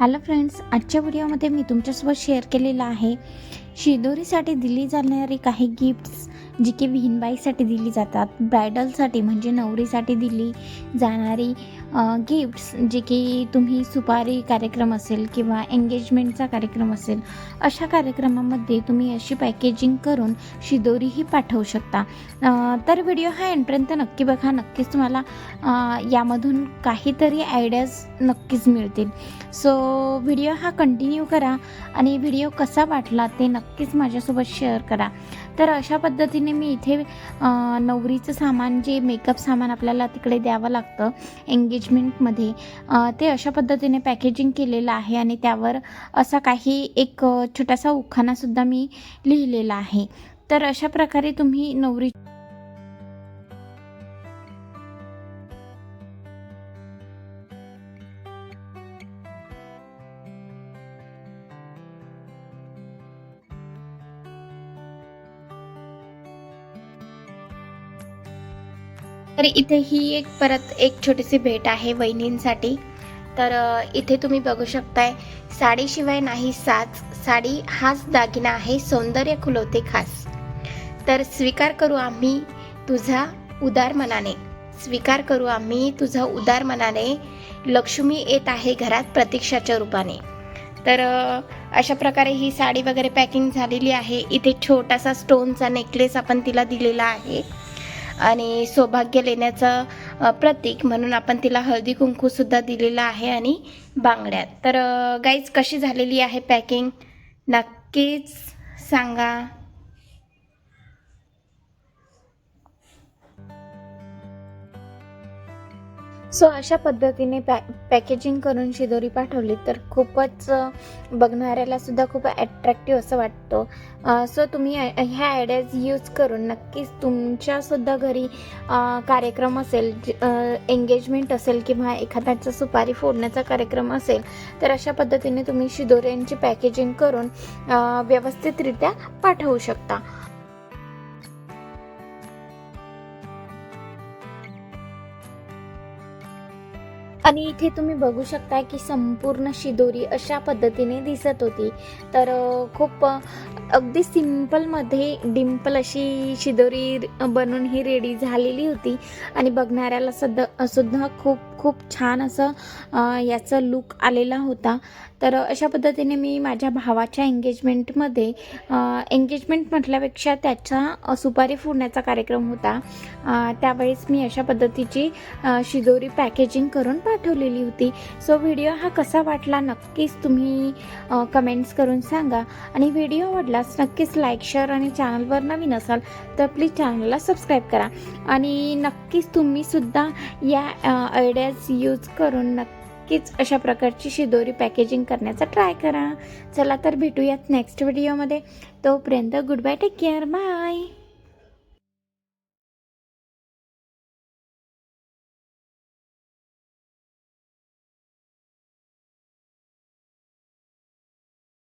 Hello friends आजच्या व्हिडिओमध्ये मी तुमच्यासोबत शेअर केलेलं आहे. शिदोरीसाठी दिली जाणारी काही गिफ्ट्स जी की विहीनबाईसाठी दिली जातात ब्रायडलसाठी म्हणजे नवरीसाठी दिली जाणारी गिफ्ट्स जे की तुम्ही सुपारी कार्यक्रम असेल किंवा एंगेजमेंटचा कार्यक्रम असेल अशा कार्यक्रमामध्ये तुम्ही अशी पॅकेजिंग करून शिदोरीही पाठवू शकता. तर व्हिडिओ हा एंडपर्यंत नक्की बघा नक्कीच तुम्हाला यामधून काहीतरी आयडियाज नक्कीच मिळतील. सो व्हिडिओ हा कंटिन्यू करा आणि व्हिडिओ कसा वाटला ते नक्कीच माझ्यासोबत शेअर करा. तर अशा पद्धतीने मी इथे नवरीचं सामान जे मेकअप सामान आपल्याला तिकडे द्यावं लागतं एंगेजमेंटमध्ये ते अशा पद्धतीने पॅकेजिंग केलेलं आहे आणि त्यावर असा काही एक छोटासा उखाणासुद्धा मी लिहिलेला आहे. तर अशा प्रकारे तुम्ही नवरी तर इथे ही एक परत एक छोटीशी भेट आहे वहिनींसाठी. तर इथे तुम्ही बघू शकताय साडीशिवाय नाही साज साडी हाच दागिना आहे सौंदर्य खुलवते खास. तर स्वीकार करू आम्ही तुझा उदार मनाने. स्वीकार करू आम्ही तुझा उदार मनाने. लक्ष्मी येत आहे घरात प्रतीक्षाच्या रूपाने. तर अशा प्रकारे ही साडी वगैरे पॅकिंग झालेली आहे. इथे छोटासा स्टोनचा नेकलेस आपण तिला दिलेला आहे. आणि सौभाग्य लेण्याचं प्रतीक म्हणून आपण तिला हळदी कुंकूसुद्धा दिलेला आहे आणि बांगड्या तर गाईज कशी झालेली आहे पॅकिंग नक्कीच सांगा. सो अशा पद्धतीने पॅ पॅकेजिंग करून शिदोरी पाठवली तर खूपच बघणाऱ्याला सुद्धा खूप ॲट्रॅक्टिव्ह असं वाटतं. सो तुम्ही ह्या आयडियाज यूज करून नक्कीच तुमच्यासुद्धा घरी कार्यक्रम असेल एंगेजमेंट असेल किंवा एखाद्याचा सुपारी फोडण्याचा कार्यक्रम असेल तर अशा पद्धतीने तुम्ही शिदोऱ्यांची पॅकेजिंग करून व्यवस्थितरित्या पाठवू शकता. आणि इथे तुम्ही बघू शकता की संपूर्ण शिदोरी अशा पद्धतीने दिसत होती. तर खूप अगदी सिम्पलमध्ये डिम्पल अशी शिदोरी बनवून ही रेडी झालेली होती. आणि बघणाऱ्याला सुद्धा सुद्धा खूप खूप छान असं याचा याचं लुक आलेला होता. तर अशा पद्धतीने मी माझ्या भावाच्या एंगेजमेंटमध्ये एंगेजमेंट म्हटल्यापेक्षा त्याचा सुपारी फोडण्याचा कार्यक्रम होता. त्यावेळेस मी अशा पद्धतीची शिदोरी पॅकेजिंग करून पाठवलेली होती. सो व्हिडिओ हा कसा वाटला नक्कीच तुम्ही कमेंट्स करून सांगा. आणि व्हिडिओ आवडला आवडलास नक्कीच लाईक शेअर आणि चॅनलवर नवीन असाल तर प्लीज चॅनलला सबस्क्राईब करा. आणि नक्कीच तुम्हीसुद्धा या आयडियाज यूज करून नक्कीच अशा प्रकारची शिदोरी पॅकेजिंग करण्याचा ट्राय करा. चला तर भेटूयात नेक्स्ट व्हिडिओमध्ये तोपर्यंत good bye take care bye